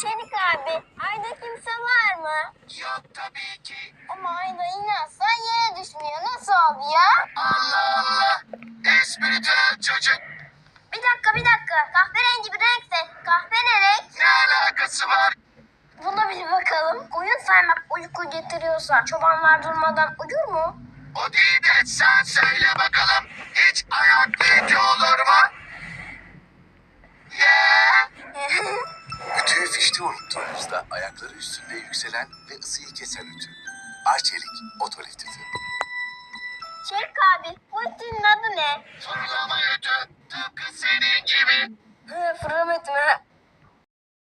Çevik abi, Ayda kimse var mı? Yok tabii ki. Ama Ayda inansa yere düşmüyor. Nasıl oldu ya? Allah Allah. Espritüel çocuk. Bir dakika bir dakika. Kahverengi bir renkse. Kahve ne? Ne alakası var? Buna bir bakalım. Koyun saymak uyku getiriyorsa çobanlar durmadan uyur mu? O değil de sen söyle bakalım. Hiç ayağa Ütüyü fişte unuttuğunuzda ayakları üstünde yükselen ve ısıyı kesen ütü. Arçelik otoliftifi. Şerif abi bu ütünün adı ne? Fırlama ütü. Tıpkı senin gibi. Fırın ütü mü?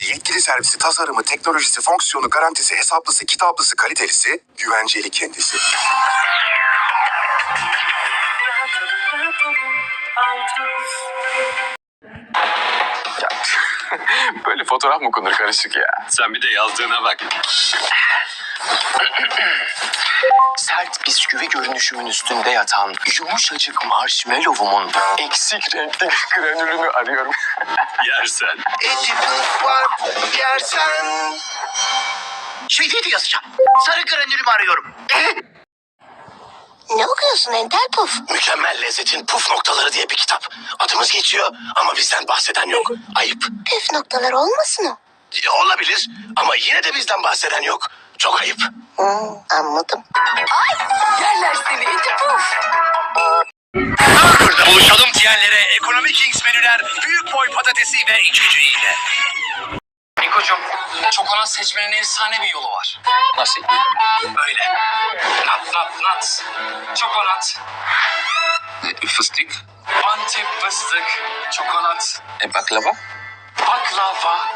Yetkili servisi tasarımı, teknolojisi, fonksiyonu, garantisi, hesaplısı, kitaplısı, kalitelisi, güvenceli kendisi. Böyle fotoğraf mı konur karışık ya? Sen bir de yazdığına bak. Sert bisküvi görünüşümün üstünde yatan yumuşacık marshmallow'umun eksik renkli granülünü arıyorum. Yersen. Eti var yersen. Şey değil yazacağım. Sarı granülümü arıyorum. Ne okuyorsun entel puf? Mükemmel lezzetin puf noktaları diye bir kitap. Adımız geçiyor ama bizden bahseden yok. Ayıp. Püf noktalar olmasın o? Ya, Olabilir ama yine de bizden bahseden yok. Çok ayıp. Hmm, anladım. Yerler seni eti puf. Buluşalım diyenlere Ekonomi Kings menüler büyük boy patatesi ve içeceğiyle. Nikocuğum, çokonat seçmenin efsane bir yolu var. Nasıl? Böyle. Nat nat nat. Çokonat. Fıstık. Antep fıstık. Çokonat. E baklava. Baklava.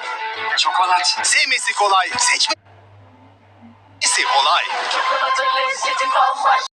Çokonat. Sevmesi kolay. Seçmesi kolay. Çikolata lezzeti bambaşka.